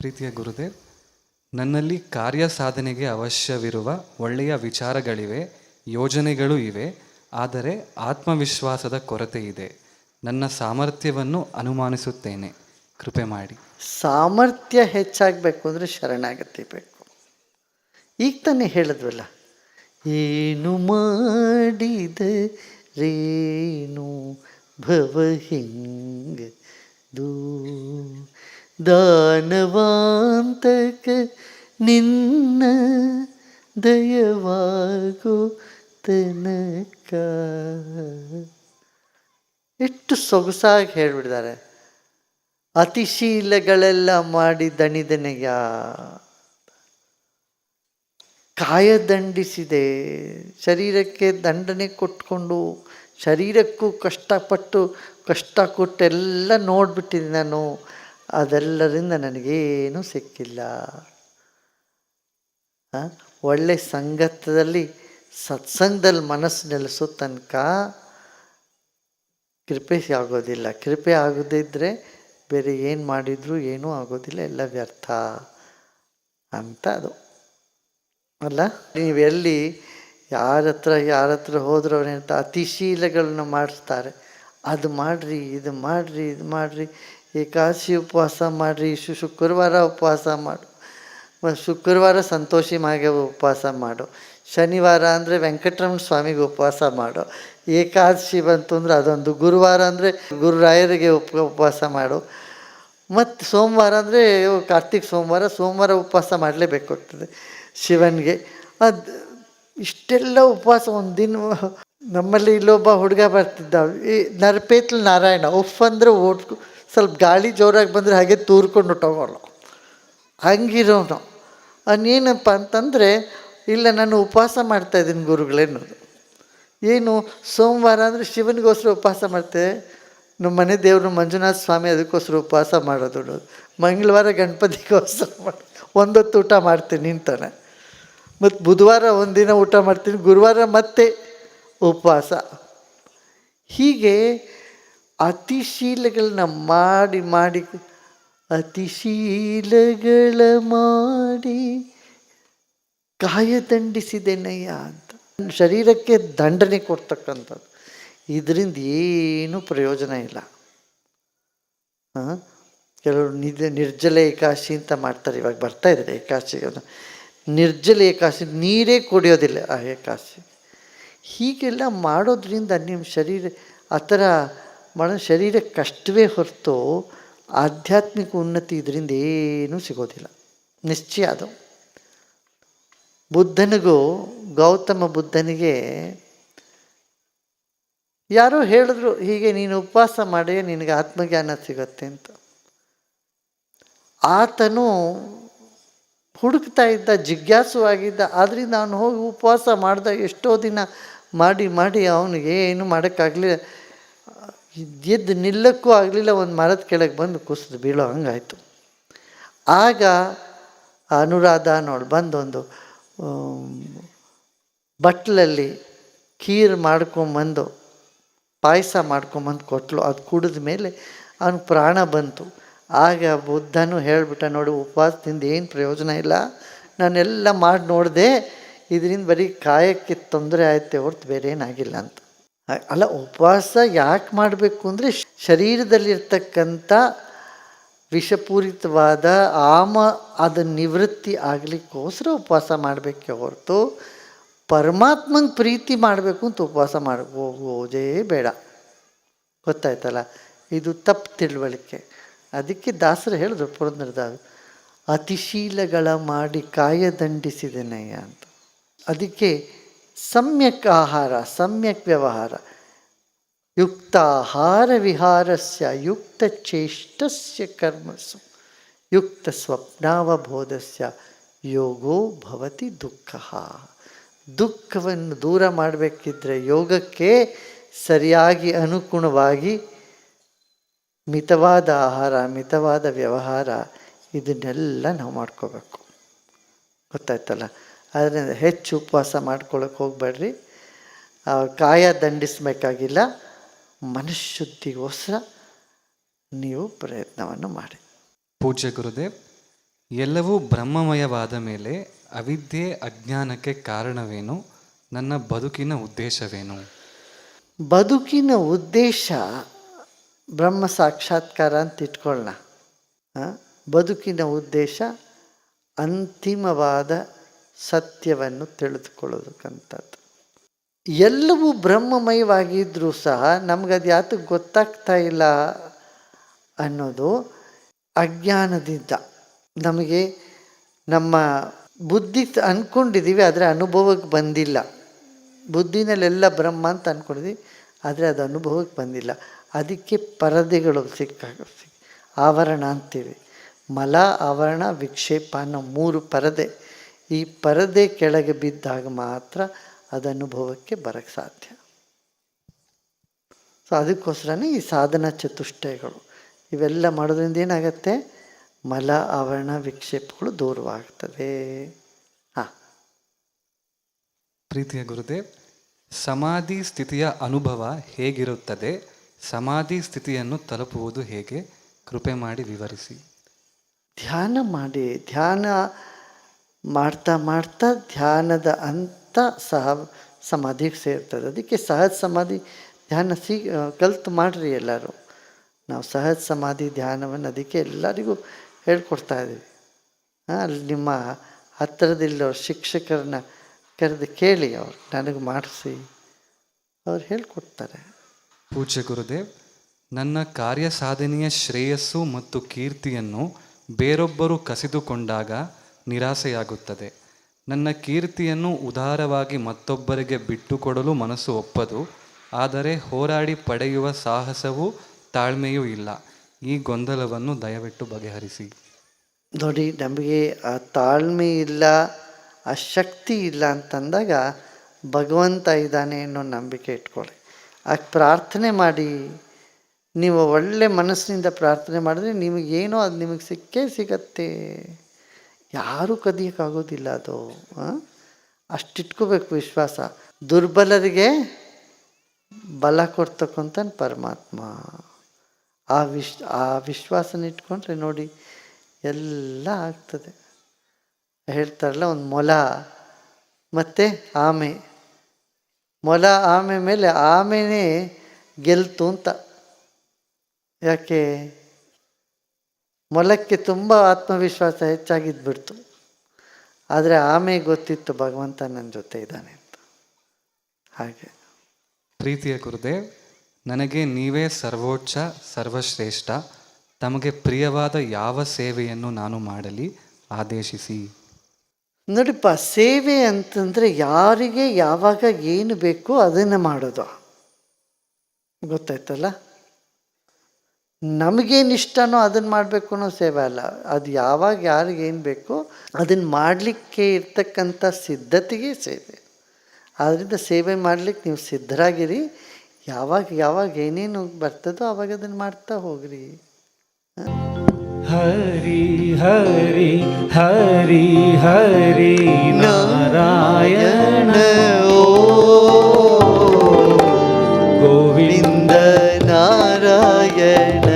ಪ್ರೀತಿಯ ಗುರುದೇವ್ ನನ್ನಲ್ಲಿ ಕಾರ್ಯ ಸಾಧನೆಗೆ ಅವಶ್ಯವಿರುವ ಒಳ್ಳೆಯ ವಿಚಾರಗಳಿವೆ, ಯೋಜನೆಗಳು ಇವೆ, ಆದರೆ ಆತ್ಮವಿಶ್ವಾಸದ ಕೊರತೆ ಇದೆ. ನನ್ನ ಸಾಮರ್ಥ್ಯವನ್ನು ಅನುಮಾನಿಸುತ್ತೇನೆ. ಕೃಪೆ ಮಾಡಿ. ಸಾಮರ್ಥ್ಯ ಹೆಚ್ಚಾಗಬೇಕು ಅಂದರೆ ಶರಣಾಗತಿ ಬೇಕು. ಈಗ ತಾನೇ ಹೇಳಿದ್ವಲ್ಲ, ಏನು ಮಾಡಿದ ರೇನು ಭವ ಹಿಂಗ ದೂ ದಾನವಾಂತಕ ನಿನ್ನ ದಯವಾಗೋ ತನಕ. ಎಷ್ಟು ಸೊಗಸಾಗಿ ಹೇಳಿಬಿಡ್ತಾರೆ. ಅತಿಶೀಲಗಳೆಲ್ಲ ಮಾಡಿ ದಣಿದನೆಯ ಕಾಯದಂಡಿಸಿದೆ ಶರೀರಕ್ಕೆ ದಂಡನೆ ಕೊಟ್ಕೊಂಡು ಶರೀರಕ್ಕೂ ಕಷ್ಟಪಟ್ಟು ಕಷ್ಟ ಕೊಟ್ಟೆಲ್ಲ ನೋಡ್ಬಿಟ್ಟಿದ್ದೀನಿ ನಾನು. ಅದೆಲ್ಲರಿಂದ ನನಗೇನು ಸಿಕ್ಕಿಲ್ಲ. ಒಳ್ಳೆ ಸಂಗತದಲ್ಲಿ, ಸತ್ಸಂಗದಲ್ಲಿ ಮನಸ್ಸು ನೆಲೆಸೋ ತನಕ ಕೃಪೆ ಆಗೋದಿಲ್ಲ. ಕೃಪೆ ಆಗದಿದ್ದರೆ ಬೇರೆ ಏನು ಮಾಡಿದರೂ ಏನೂ ಆಗೋದಿಲ್ಲ, ಎಲ್ಲ ವ್ಯರ್ಥ ಅಂತ ಅದು. ಅಲ್ಲ? ನೀವು ಎಲ್ಲಿ ಯಾರ ಹತ್ರ ಯಾರ ಹತ್ರ ಹೋದ್ರೂ ಅವ್ರೇನಂತ ಅತಿಶೀಲಗಳನ್ನ ಮಾಡಿಸ್ತಾರೆ. ಅದು ಮಾಡಿರಿ, ಇದು ಮಾಡಿರಿ ಇದು ಮಾಡಿರಿ. ಏಕಾದಶಿ ಉಪವಾಸ ಮಾಡಿರಿ, ಶು, ಶುಕ್ರವಾರ ಉಪವಾಸ ಮಾಡು. ಶುಕ್ರವಾರ ಸಂತೋಷಿ ಮಾಗೆ ಉಪವಾಸ ಮಾಡು. ಶನಿವಾರ ಅಂದರೆ ವೆಂಕಟರಮಣ ಸ್ವಾಮಿಗೆ ಉಪವಾಸ ಮಾಡು. ಏಕಾದಶಿ ಬಂತು ಅಂದರೆ ಅದೊಂದು ಗುರುವಾರ ಅಂದರೆ ಗುರುರಾಯರಿಗೆ ಉಪ, ಉಪವಾಸ ಮಾಡು. ಮತ್ತು ಸೋಮವಾರ ಅಂದರೆ ಕಾರ್ತಿಕ್ ಸೋಮವಾರ ಸೋಮವಾರ ಉಪವಾಸ ಮಾಡಲೇಬೇಕಾಗ್ತದೆ ಶಿವನಿಗೆ. ಅದು ಇಷ್ಟೆಲ್ಲ ಉಪವಾಸ ಒಂದು ದಿನ ನಮ್ಮಲ್ಲಿ ಇಲ್ಲೊಬ್ಬ ಹುಡುಗ ಬರ್ತಿದ್ದ ಈ ನರಪೇತ್ಲ ನಾರಾಯಣ ಉಫ್ ಅಂದರೆ ಓಟ್ ಸ್ವಲ್ಪ ಗಾಳಿ ಜೋರಾಗಿ ಬಂದರೆ ಹಾಗೆ ತೂರ್ಕೊಂಡು ಹೊಟ್ಟೋಗೋಳು ಹಂಗಿರೋನು. ಅವನೇನಪ್ಪ ಅಂತಂದರೆ, ಇಲ್ಲ ನಾನು ಉಪವಾಸ ಮಾಡ್ತಾಯಿದ್ದೀನಿ ಗುರುಗಳೇನೋದು ಏನು, ಸೋಮವಾರ ಅಂದರೆ ಶಿವನಿಗೋಸ್ಕರ ಉಪವಾಸ ಮಾಡ್ತೇವೆ ನಮ್ಮ ಮನೆ ದೇವರು ಮಂಜುನಾಥ ಸ್ವಾಮಿ ಅದಕ್ಕೋಸ್ಕರ ಉಪವಾಸ ಮಾಡೋದು ಮಂಗಳವಾರ ಗಣಪತಿಗೋಸ್ಕರ ಮಾಡಿ, ಒಂದೊತ್ತು ಊಟ ಮಾಡ್ತೀನಿ ಅಂತಾನೆ ಮತ್ತು ಬುಧವಾರ ಒಂದಿನ ಊಟ ಮಾಡ್ತೀನಿ, ಗುರುವಾರ ಮತ್ತೆ ಉಪವಾಸ. ಹೀಗೆ ಅತಿಶೀಲಗಳನ್ನ ಮಾಡಿ ಮಾಡಿ, ಅತಿಶೀಲಗಳ ಮಾಡಿ ಕಾಯದಂಡಿಸಿದೆನಯ್ಯ ಅಂತ. ಶರೀರಕ್ಕೆ ದಂಡನೆ ಕೊಡ್ತಕ್ಕಂಥದ್ದು. ಇದರಿಂದ ಏನೂ ಪ್ರಯೋಜನ ಇಲ್ಲ? ಕೆಲವರು ನಿಜ ನಿರ್ಜಲ ಏಕಾಶಿ ಅಂತ ಮಾಡ್ತಾರೆ. ಇವಾಗ ಬರ್ತಾ ಇದ್ದಾರೆ ಏಕಾಶಿ. ನಿರ್ಜಲ ಏಕಾಶಿ, ನೀರೇ ಕುಡಿಯೋದಿಲ್ಲ ಆ ಏಕಾಶಿ. ಹೀಗೆಲ್ಲ ಮಾಡೋದ್ರಿಂದ ನಿಮ್ಮ ಶರೀರ, ಆ ಥರ ಮಾಡೋ ಶರೀರ ಕಷ್ಟವೇ ಹೊರತು ಆಧ್ಯಾತ್ಮಿಕ ಉನ್ನತಿ ಇದರಿಂದ ಏನೂ ಸಿಗೋದಿಲ್ಲ. ನಿಶ್ಚಯ ಅದು. ಬುದ್ಧನಿಗೂ ಗೌತಮ ಬುದ್ಧನಿಗೆ ಯಾರೋ ಹೇಳಿದ್ರು, ಹೀಗೆ ನೀನು ಉಪವಾಸ ಮಾಡಿ ನಿನಗೆ ಆತ್ಮಜ್ಞಾನ ಸಿಗತ್ತೆ ಅಂತ. ಆತನು ಹುಡುಕ್ತಾ ಇದ್ದ, ಜಿಜ್ಞಾಸುವಾಗಿದ್ದ ಆದ್ದರಿಂದ ಅವನು ಹೋಗಿ ಉಪವಾಸ ಮಾಡ್ದ ಎಷ್ಟೋ ದಿನ ಮಾಡಿ ಮಾಡಿ ಅವನಿಗೆ ಏನು ಮಾಡೋಕ್ಕಾಗಲಿಲ್ಲ. ಎದ್ದು ನಿಲ್ಲಕ್ಕೂ ಆಗಲಿಲ್ಲ, ಒಂದು ಮರದ ಕೆಳಗೆ ಬಂದು ಕುಸಿದು, ಬೀಳೋ ಹಂಗಾಯಿತು. ಆಗ ಅನುರಾಧ ನೋಡಿ ಬಂದೊಂದು ಬಟ್ಲಲ್ಲಿ ಖೀರ್ ಮಾಡ್ಕೊಂಬಂದು, ಪಾಯಸ ಮಾಡ್ಕೊಂಬಂದು ಕೊಟ್ಟಲು ಅದು ಕುಡಿದ ಮೇಲೆ ಅವನು ಪ್ರಾಣ ಬಂತು. ಆಗ ಬುದ್ಧನೂ ಹೇಳಿಬಿಟ್ಟ, ನೋಡಿ, ಉಪವಾಸದಿಂದ ಏನು ಪ್ರಯೋಜನ ಇಲ್ಲ. ನಾನೆಲ್ಲ ಮಾಡಿ ನೋಡಿದೆ, ಇದರಿಂದ ಬರೀ ಕಾಯಕ್ಕೆ ತೊಂದರೆ ಆಯ್ತೆ ಹೊರ್ತು ಬೇರೆ ಏನಾಗಿಲ್ಲ ಅಂತ. ಅಲ್ಲ, ಉಪವಾಸ ಯಾಕೆ ಮಾಡಬೇಕು ಅಂದರೆ ಶರೀರದಲ್ಲಿರ್ತಕ್ಕಂಥ ವಿಷಪೂರಿತವಾದ ಆಮ, ಅದು ನಿವೃತ್ತಿ ಆಗಲಿಕ್ಕೋಸ್ಕರ ಉಪವಾಸ ಮಾಡಬೇಕೆ ಹೊರತು ಪರಮಾತ್ಮನ ಪ್ರೀತಿ ಮಾಡಬೇಕು ಅಂತ ಉಪವಾಸ ಮಾಡಿ ಹೋಗೋದೇ ಬೇಡ. ಗೊತ್ತಾಯ್ತಲ್ಲ? ಇದು ತಪ್ಪು ತಿಳುವಳಿಕೆ. ಅದಕ್ಕೆ ದಾಸರು ಹೇಳಿದ್ರು ಪುರಂದ್ರದಾಸ ಅತಿಶೀಲಗಳ ಮಾಡಿ ಕಾಯದಂಡಿಸಿದೆನಯ್ಯ ಅಂತ. ಅದಕ್ಕೆ ಸಮ್ಯಕ್ ಆಹಾರ ಸಮ್ಯಕ್ ವ್ಯವಹಾರ ಯುಕ್ತ ಆಹಾರ ವಿಹಾರಸ್ಯ ಯುಕ್ತ ಚೇಷ್ಟಸ್ಯ ಕರ್ಮಸು ಯುಕ್ತ ಸ್ವಪ್ನಾವಬೋಧಸ್ಯ ಯೋಗೋ ಭವತಿ ದುಃಖ ದುಃಖವನ್ನು ದೂರ ಮಾಡಬೇಕಿದ್ರೆ ಯೋಗಕ್ಕೆ ಸರಿಯಾಗಿ ಅನುಗುಣವಾಗಿ ಮಿತವಾದ ಆಹಾರ, ಮಿತವಾದ ವ್ಯವಹಾರ, ಇದನ್ನೆಲ್ಲ ನಾವು ಮಾಡ್ಕೋಬೇಕು. ಗೊತ್ತಾಯ್ತಲ್ಲ? ಅದರಿಂದ ಹೆಚ್ಚು ಉಪವಾಸ ಮಾಡ್ಕೊಳ್ಳೋಕೆ ಹೋಗಬೇಡ್ರಿ. ಕಾಯ ದಂಡಿಸಬೇಕಾಗಿಲ್ಲ. ಮನಃಶುದ್ಧಿಗೋಸ್ಕರ ನೀವು ಪ್ರಯತ್ನವನ್ನು ಮಾಡಿ. ಪೂಜ್ಯ ಗುರುದೇವ್ ಎಲ್ಲವೂ ಬ್ರಹ್ಮಮಯವಾದ ಮೇಲೆ ಅವಿದ್ಯೆ ಅಜ್ಞಾನಕ್ಕೆ ಕಾರಣವೇನು? ನನ್ನ ಬದುಕಿನ ಉದ್ದೇಶವೇನು? ಬದುಕಿನ ಉದ್ದೇಶ ಬ್ರಹ್ಮ ಸಾಕ್ಷಾತ್ಕಾರ ಅಂತ ಇಟ್ಕೊಳ್ಳೋಣ ಬದುಕಿನ ಉದ್ದೇಶ ಅಂತಿಮವಾದ ಸತ್ಯವನ್ನು ತಿಳಿದುಕೊಳ್ಳೋದಕ್ಕಂಥದ್ದು. ಎಲ್ಲವೂ ಬ್ರಹ್ಮಮಯವಾಗಿದ್ದರೂ ಸಹ ನಮಗದು ಯಾತಕ್ಕೆ ಗೊತ್ತಾಗ್ತಾ ಇಲ್ಲ ಅನ್ನೋದು ಅಜ್ಞಾನದಿಂದ. ನಮಗೆ ನಮ್ಮ ಬುದ್ಧಿ ಅಂದ್ಕೊಂಡಿದ್ದೀವಿ ಆದರೆ ಅನುಭವಕ್ಕೆ ಬಂದಿಲ್ಲ. ಬುದ್ಧಿನಲ್ಲೆಲ್ಲ ಬ್ರಹ್ಮ ಅಂತ ಅಂದ್ಕೊಂಡಿದ್ವಿ ಆದರೆ ಅದು ಅನುಭವಕ್ಕೆ ಬಂದಿಲ್ಲ. ಅದಕ್ಕೆ ಪರದೆಗಳು ಸಿಕ್ಕಾಗ ಸಿಕ್, ಆವರಣ ಅಂತೀವಿ. ಮಲ, ಆವರಣ, ವಿಕ್ಷೇಪ ಅನ್ನೋ ಮೂರು ಪರದೆ ಈ ಪರದೆ ಕೆಳಗೆ ಬಿದ್ದಾಗ ಮಾತ್ರ ಅದು ಅನುಭವಕ್ಕೆ ಬರೋಕ್ಕೆ ಸಾಧ್ಯ. ಸೊ ಅದಕ್ಕೋಸ್ಕರನೇ ಈ ಸಾಧನ ಚತುಷ್ಟಯಗಳು ಇವೆಲ್ಲ ಮಾಡೋದ್ರಿಂದ ಏನಾಗತ್ತೆ? ಮಲ ಆವರಣ ವಿಕ್ಷೇಪಗಳು ದೂರವಾಗ್ತದೆ. ಹಾಂ. ಪ್ರೀತಿಯ ಗುರುದೇವ್ ಸಮಾಧಿ ಸ್ಥಿತಿಯ ಅನುಭವ ಹೇಗಿರುತ್ತದೆ? ಸಮಾಧಿ ಸ್ಥಿತಿಯನ್ನು ತಲುಪುವುದು ಹೇಗೆ? ಕೃಪೆ ಮಾಡಿ ವಿವರಿಸಿ. ಧ್ಯಾನ ಮಾಡಿ ಧ್ಯಾನ ಮಾಡ್ತಾ ಮಾಡ್ತಾ ಧ್ಯಾನದ ಅಂತ ಸಹ ಸಮಾಧಿಗೆ ಸೇರ್ತದೆ. ಅದಕ್ಕೆ ಸಹಜ ಸಮಾಧಿ ಧ್ಯಾನ ಸಿ ಕಲ್ತು ಮಾಡಿರಿ ಎಲ್ಲರೂ. ನಾವು ಸಹಜ ಸಮಾಧಿ ಧ್ಯಾನವನ್ನು ಅದಕ್ಕೆ ಎಲ್ಲರಿಗೂ ಹೇಳ್ಕೊಡ್ತಾ ಇದ್ದೀವಿ. ಹಾಂ ಅಲ್ಲಿ ನಿಮ್ಮ ಹತ್ತಿರದಲ್ಲಿರೋ ಶಿಕ್ಷಕರನ್ನ ಕರೆದು ಕೇಳಿ ಅವ್ರು, ನನಗೆ ಮಾಡಿಸಿ. ಅವ್ರು ಹೇಳ್ಕೊಡ್ತಾರೆ. ಪೂಜ್ಯ ಗುರುದೇವ್, ನನ್ನ ಕಾರ್ಯ ಸಾಧನೆಯ ಶ್ರೇಯಸ್ಸು ಮತ್ತು ಕೀರ್ತಿಯನ್ನು ಬೇರೊಬ್ಬರು ಕಸಿದುಕೊಂಡಾಗ ನಿರಾಸೆಯಾಗುತ್ತದೆ. ನನ್ನ ಕೀರ್ತಿಯನ್ನು ಉದಾರವಾಗಿ ಮತ್ತೊಬ್ಬರಿಗೆ ಬಿಟ್ಟುಕೊಡಲು ಮನಸ್ಸು ಒಪ್ಪದು, ಆದರೆ ಹೋರಾಡಿ ಪಡೆಯುವ ಸಾಹಸವೂ ತಾಳ್ಮೆಯೂ ಇಲ್ಲ. ಈ ಗೊಂದಲವನ್ನು ದಯವಿಟ್ಟು ಬಗೆಹರಿಸಿ. ನೋಡಿ, ನಮಗೆ ಆ ತಾಳ್ಮೆ ಇಲ್ಲ ಆ ಶಕ್ತಿ ಇಲ್ಲ ಅಂತಂದಾಗ ಭಗವಂತ ಇದ್ದಾನೆ ಅನ್ನೋ ನಂಬಿಕೆ ಇಟ್ಕೊಳ್ಳಿ. ಆ ಪ್ರಾರ್ಥನೆ ಮಾಡಿ. ನೀವು ಒಳ್ಳೆ ಮನಸ್ಸಿನಿಂದ ಪ್ರಾರ್ಥನೆ ಮಾಡಿದ್ರೆ ನಿಮಗೇನೋ ಅದು ನಿಮಗೆ ಸಿಕ್ಕೇ ಸಿಗತ್ತೆ. ಯಾರೂ ಕದಿಯೋಕ್ಕಾಗೋದಿಲ್ಲ ಅದು? ಅಷ್ಟಿಟ್ಕೋಬೇಕು ವಿಶ್ವಾಸ. ದುರ್ಬಲರಿಗೆ ಬಲ ಕೊಡ್ತಕ್ಕಂಥ ಪರಮಾತ್ಮ. ಆ ವಿಶ್, ಆ ವಿಶ್ವಾಸನ ಇಟ್ಕೊಂಡ್ರೆ ನೋಡಿ ಎಲ್ಲ ಆಗ್ತದೆ. ಹೇಳ್ತಾರಲ್ಲ ಒಂದು ಮೊಲ, ಮತ್ತು ಆಮೆ. ಮೊಲ, ಆಮೆ ಮೇಲೆ ಆಮೆನೇ ಗೆಲ್ತು ಅಂತ. ಯಾಕೆ? ಮೊಲಕ್ಕೆ ತುಂಬ ಆತ್ಮವಿಶ್ವಾಸ ಹೆಚ್ಚಾಗಿದ್ಬಿಡ್ತು. ಆದರೆ ಆಮೇಲೆ ಗೊತ್ತಿತ್ತು ಭಗವಂತ ನನ್ನ ಜೊತೆ ಇದ್ದಾನೆ ಅಂತ. ಹಾಗೆ. ಪ್ರೀತಿಯ ಗುರುದೇವ್ ನನಗೆ ನೀವೇ ಸರ್ವೋಚ್ಚ ಸರ್ವಶ್ರೇಷ್ಠ ತಮಗೆ ಪ್ರಿಯವಾದ ಯಾವ ಸೇವೆಯನ್ನು ನಾನು ಮಾಡಲಿ ಆದೇಶಿಸಿ. ನೋಡಿಪ್ಪ ಸೇವೆ ಅಂತಂದರೆ ಯಾರಿಗೆ ಯಾವಾಗ ಏನು ಬೇಕೋ ಅದನ್ನು ಮಾಡೋದು. ಗೊತ್ತಾಯ್ತಲ್ಲ? ನಮಗೇನು ಇಷ್ಟನೋ ಅದನ್ನು ಮಾಡಬೇಕು ಅನ್ನೋ ಸೇವೆ ಅಲ್ಲ. ಅದು ಯಾವಾಗ ಯಾರಿಗೆ ಏನು ಬೇಕೋ ಅದನ್ನು ಮಾಡಲಿಕ್ಕೆ ಇರ್ತಕ್ಕಂಥ ಸಿದ್ಧತೆಗೆ ಸೇವೆ. ಆದ್ದರಿಂದ ಸೇವೆ ಮಾಡಲಿಕ್ಕೆ ನೀವು ಸಿದ್ಧರಾಗಿರಿ. ಯಾವಾಗ ಯಾವಾಗ ಏನೇನು ಬರ್ತದೋ ಆವಾಗ ಅದನ್ನು ಮಾಡ್ತಾ ಹೋಗ್ರಿ. ಹರಿ ಹರಿ ಹರಿ ಹರಿ ನಾರಾಯಣ. ಓ ಗೋವಿಂದ ನಾರಾಯಣ